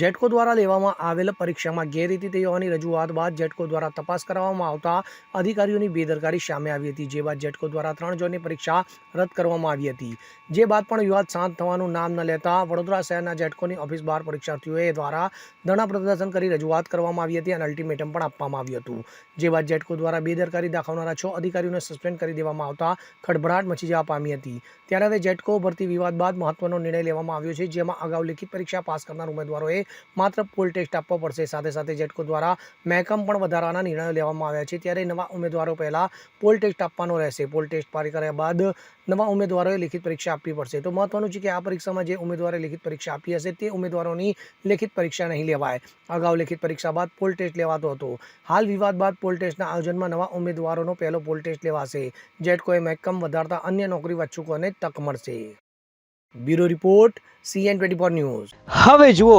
જેટકો દ્વારા લેવામાં આવેલ પરીક્ષામાં ગેરરીતિ થઈ હોવાની રજૂઆત બાદ જેટકો દ્વારા તપાસ કરવામાં આવતા અધિકારીઓની બેદરકારી સામે આવી હતી, જે બાદ જેટકો દ્વારા ત્રણ જણની પરીક્ષા રદ કરવામાં આવી હતી. જે બાદ પણ વિવાદ શાંત થવાનું નામ ન લેતા વડોદરા શહેરના જેટકોની ઓફિસ બહાર પરીક્ષાર્થીઓએ દ્વારા ધરણા પ્રદર્શન કરી રજૂઆત કરવામાં આવી હતી અને અલ્ટિમેટમ પણ આપવામાં આવ્યું હતું. જે બાદ જેટકો દ્વારા બેદરકારી દાખવનારા છ અધિકારીઓને સસ્પેન્ડ કરી દેવામાં આવતા ખડભડાટ મચી જવા પામી હતી. ત્યારે હવે જેટકો ભરતી વિવાદ બાદ મહત્વનો નિર્ણય લેવામાં આવ્યો છે, જેમાં અગાઉ લેખિત પરીક્ષા પાસ કરનાર ઉમેદવારોએ માત્ર પોલ ટેસ્ટ આપવો પડશે. સાથે સાથે જેટકો દ્વારા મહેકમ પણ વધારવાના નિર્ણયો લેવામાં આવ્યા છે. ત્યારે નવા ઉમેદવારો પહેલાં પોલ ટેસ્ટ આપવાનો રહેશે. પોલ ટેસ્ટ પાર કર્યા બાદ નવા ઉમેદવારોએ લિખિત પરીક્ષા આપવી પડશે. તો મહત્વનું છે કે આ પરીક્ષામાં જે ઉમેદવારે લેખિત પરીક્ષા આપી હશે તે ઉમેદવારોની લેખિત પરીક્ષા નહીં લેવાય. અગાઉ લેખિત પરીક્ષા બાદ પોલ ટેસ્ટ લેવાતો હતો. હાલ વિવાદ બાદ પોલ ટેસ્ટના આયોજનમાં નવા ઉમેદવારોનો પહેલો પોલ ટેસ્ટ લેવાશે. જેટકોએ મહેકમ વધારતા અન્ય નોકરી વાંચુકોને તક મળશે. Bureau report CN twenty news હવે જુઓ